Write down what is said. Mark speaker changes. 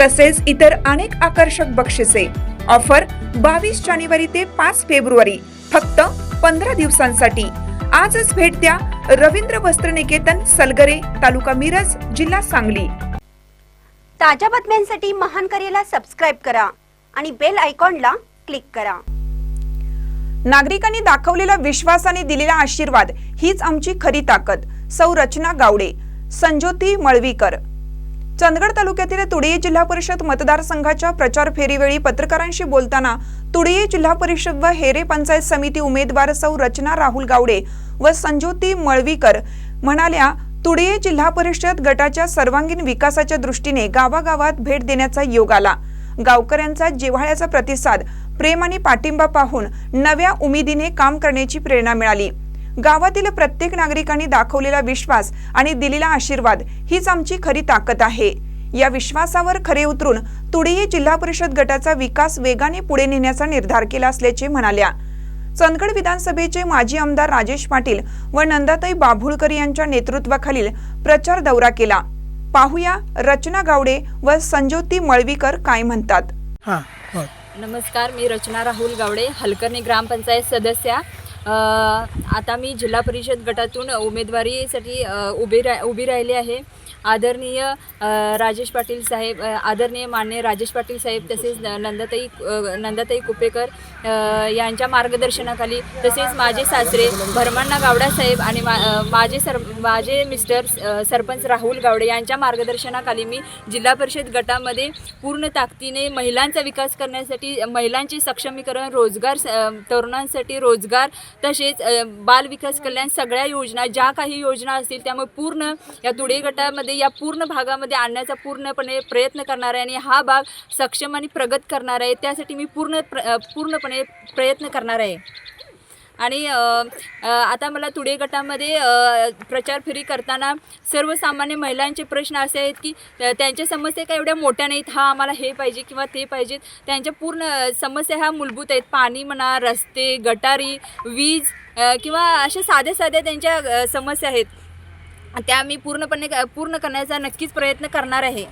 Speaker 1: तसेच इतर अनेक आकर्षक बक्षिसे. ऑफर बावीस जानेवारी ते पाच फेब्रुवारी फक्त पंधरा दिवसांसाठी. आजच भेट द्या रवींद्र वस्त्र निकेतन सलगरे तालुका मिरज जिल्हा सांगली.
Speaker 2: ताज्या बातम्यांसाठी महान करेला सबस्क्राईब करा आणि बेल आयकॉनला क्लिक करा.
Speaker 1: नागरिकांनी दाखवलेला विश्वास आणि दिलेला आशीर्वाद हीच आमची खरी ताकद. सौ रचना गावडे संज्योती मळवीकर. चंदगड तालुक्यातील तुडीये जिल्हा परिषद मतदारसंघाच्या प्रचार फेरीवेळी पत्रकारांशी बोलताना तुडीये जिल्हा परिषद व हेरे पंचायत समिती उमेदवार सौ रचना राहुल गावडे व संज्योती मळवीकर म्हणाल्या तुडीये जिल्हा परिषद गटाच्या सर्वांगीण विकासाच्या दृष्टीने गावागावात भेट देण्याचा योग आला. गावकऱ्यांचा जिव्हाळ्याचा प्रतिसाद प्रेम आणि पाठिंबा पाहून नव्या उमेदीने काम करण्याची प्रेरणा मिळाली. गावातील प्रत्येक नागरिकांनी दाखवलेला विश्वास आणि दिलेला आशीर्वाद हीच आमची खरी ताकद आहे. या विश्वासावर खरे उतरून तुडिये जिल्हा परिषद गटाचा विकास वेगाने पुढे नेण्याचा निर्धार केला असल्याचे म्हणाल्या. चंदगड विधानसभेचे माजी आमदार राजेश पाटील व नंदाताई बाभुळकर यांच्या नेतृत्वाखालील प्रचार दौरा केला. पाहुया रचना गावडे व संज्योती मळवीकर काय म्हणतात.
Speaker 3: नमस्कार मी रचना राहुल गावडे हलकर्णी ग्रामपंचायत सदस्या. आता मी जिल्हा परिषद गटातून उमेदवारीसाठी उभी रा उभी राहिली आहे. आदरणीय राजेश पाटील साहेब आदरणीय मान्य राजेश पाटील साहेब तसेच नंदाताई नंदाताई कुपेकर यांच्या मार्गदर्शनाखाली तसेच माझे सासरे भरमण्णा गावडा साहेब आणि मा माझे सर माझे मिस्टर सरपंच राहुल गावडे यांच्या मार्गदर्शनाखाली मी जिल्हा परिषद गटामध्ये पूर्ण ताकदीने महिलांचा विकास करण्यासाठी महिलांचे सक्षमीकरण रोजगार स- तरुणांसाठी रोजगार तसेच बाल विकास कल्याण सगळ्या योजना ज्या काही योजना असतील त्यामुळे पूर्ण या धुळे गटामध्ये या पूर्ण भागामध्ये आणण्याचा पूर्णपणे प्रयत्न करणार आहे आणि हा भाग सक्षम आणि प्रगत करणार आहे. त्यासाठी मी पूर्ण प्र पूर्णपणे प्रयत्न करणार आहे. आणि आता मला तुडे गटामध्ये प्रचार फेरी करताना सर्वसामान्य महिलांचे प्रश्न असे आहेत की त्यांच्या समस्या काय एवढ्या मोठ्या नाहीत हा आम्हाला हे पाहिजे किंवा ते पाहिजेत त्यांच्या पूर्ण समस्या ह्या मूलभूत आहेत. पाणी म्हणा रस्ते गटारी वीज किंवा अशा साध्या साध्या त्यांच्या समस्या आहेत. त्या मी पूर्णपणे पूर्ण करण्याचा नक्कीच प्रयत्न करणार आहे.